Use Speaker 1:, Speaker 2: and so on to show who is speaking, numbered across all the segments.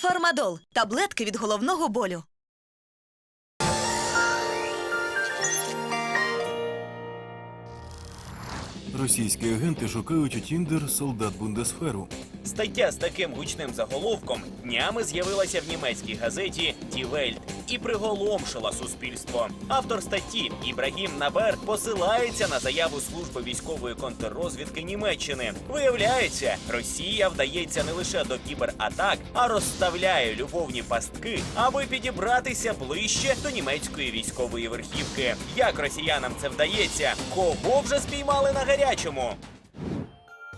Speaker 1: Фармадол таблетки від головного болю.
Speaker 2: Російські агенти шукають у Тіндер солдат Бундесферу.
Speaker 3: Стаття з таким гучним заголовком днями з'явилася в німецькій газеті Welt і приголомшила суспільство. Автор статті Ібрагім Набер посилається на заяву служби військової контррозвідки Німеччини. Виявляється, Росія вдається не лише до кібератак, а розставляє любовні пастки, аби підібратися ближче до німецької військової верхівки. Як росіянам це вдається? Кого вже спіймали на гарячому?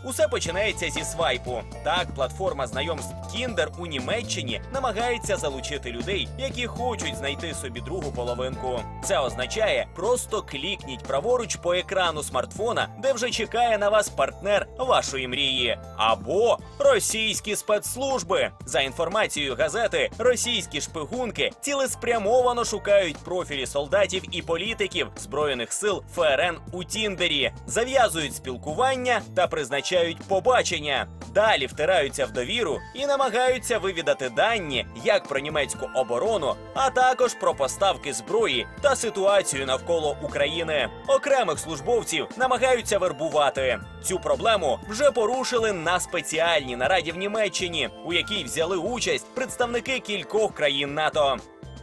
Speaker 3: Усе починається зі свайпу. Так, платформа знайомств Tinder у Німеччині намагається залучити людей, які хочуть знайти собі другу половинку. Це означає, просто клікніть праворуч по екрану смартфона, де вже чекає на вас партнер вашої мрії, або російські спецслужби. За інформацією газети, російські шпигунки цілеспрямовано шукають профілі солдатів і політиків збройних сил ФРН у Тіндері, зав'язують спілкування та призначають побачення. Далі втираються в довіру і намагаються вивідати дані як про німецьку оборону, а також про поставки зброї та ситуацію навколо України. Окремих службовців намагаються вербувати. Цю проблему вже порушили на спеціальній нараді в Німеччині, у якій взяли участь представники кількох країн НАТО.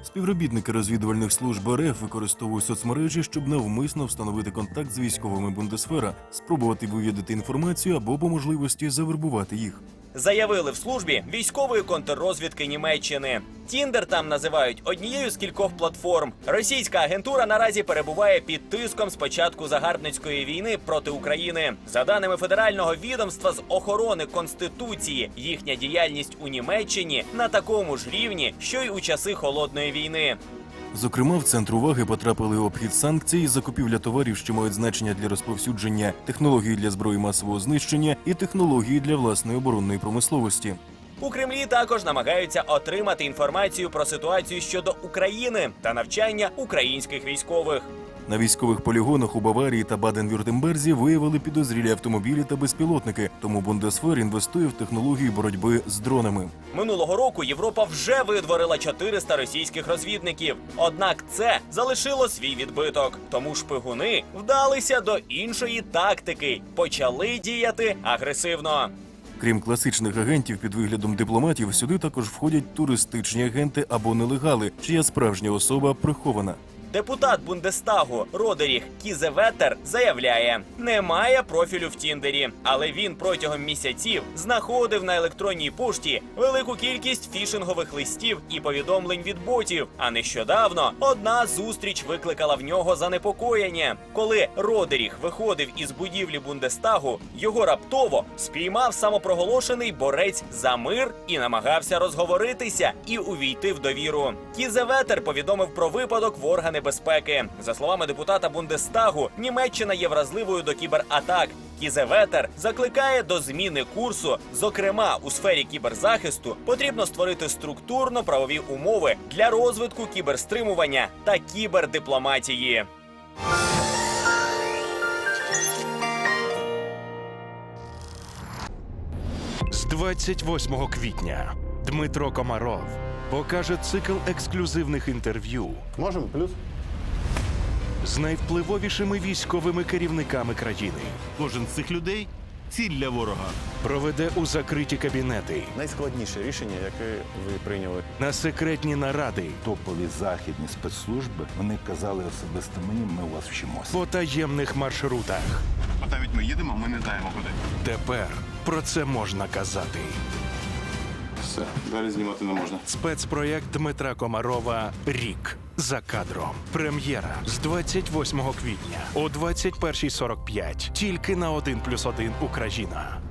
Speaker 2: Співробітники розвідувальних служб РФ використовують соцмережі, щоб навмисно встановити контакт з військовими Бундесфера, спробувати вивідати інформацію або по можливості завербувати їх.
Speaker 3: Заявили в службі військової контррозвідки Німеччини. Тіндер там називають однією з кількох платформ. Російська агентура наразі перебуває під тиском з початку загарбницької війни проти України. За даними федерального відомства з охорони конституції, їхня діяльність у Німеччині на такому ж рівні, що й у часи холодної війни.
Speaker 2: Зокрема, в центр уваги потрапили обхід санкцій, закупівля товарів, що мають значення для розповсюдження, технології для зброї масового знищення і технології для власної оборонної промисловості.
Speaker 3: У Кремлі також намагаються отримати інформацію про ситуацію щодо України та навчання українських військових.
Speaker 2: На військових полігонах у Баварії та Баден-Вюртемберзі виявили підозрілі автомобілі та безпілотники. Тому Бундесфер інвестує в технології боротьби з дронами.
Speaker 3: Минулого року Європа вже видворила 400 російських розвідників. Однак це залишило свій відбиток. Тому шпигуни вдалися до іншої тактики, почали діяти агресивно.
Speaker 2: Крім класичних агентів під виглядом дипломатів, сюди також входять туристичні агенти або нелегали, чия справжня особа прихована.
Speaker 3: Депутат Бундестагу Родеріх Кізеветер заявляє, немає профілю в Тіндері, але він протягом місяців знаходив на електронній пошті велику кількість фішингових листів і повідомлень від ботів. А нещодавно одна зустріч викликала в нього занепокоєння. Коли Родеріх виходив із будівлі Бундестагу, його раптово спіймав самопроголошений борець за мир і намагався розговоритися і увійти в довіру. Кізеветер повідомив про випадок в органи безпеки. За словами депутата Бундестагу, Німеччина є вразливою до кібератак. Кізеветер закликає до зміни курсу. Зокрема, у сфері кіберзахисту потрібно створити структурно-правові умови для розвитку кіберстримування та кібердипломатії.
Speaker 4: З 28 квітня Дмитро Комаров покаже цикл ексклюзивних інтерв'ю
Speaker 5: Можемо плюс?
Speaker 4: З найвпливовішими військовими керівниками країни.
Speaker 6: Кожен з цих людей ціль для ворога.
Speaker 4: Проведе у закриті кабінети
Speaker 5: Найскладніше рішення, яке ви прийняли.
Speaker 4: на секретні наради
Speaker 7: топові західні спецслужби вони казали особисто мені, ми у вас вчимося.
Speaker 4: по таємних маршрутах.
Speaker 6: От навіть ми їдемо, ми не знаємо куди.
Speaker 4: Тепер про це можна казати.
Speaker 6: Все, далі знімати не можна.
Speaker 4: Спецпроєкт Дмитра Комарова Рік за кадром. Прем'єра з 28 квітня о 21.45. Тільки на 1+,1 Україна.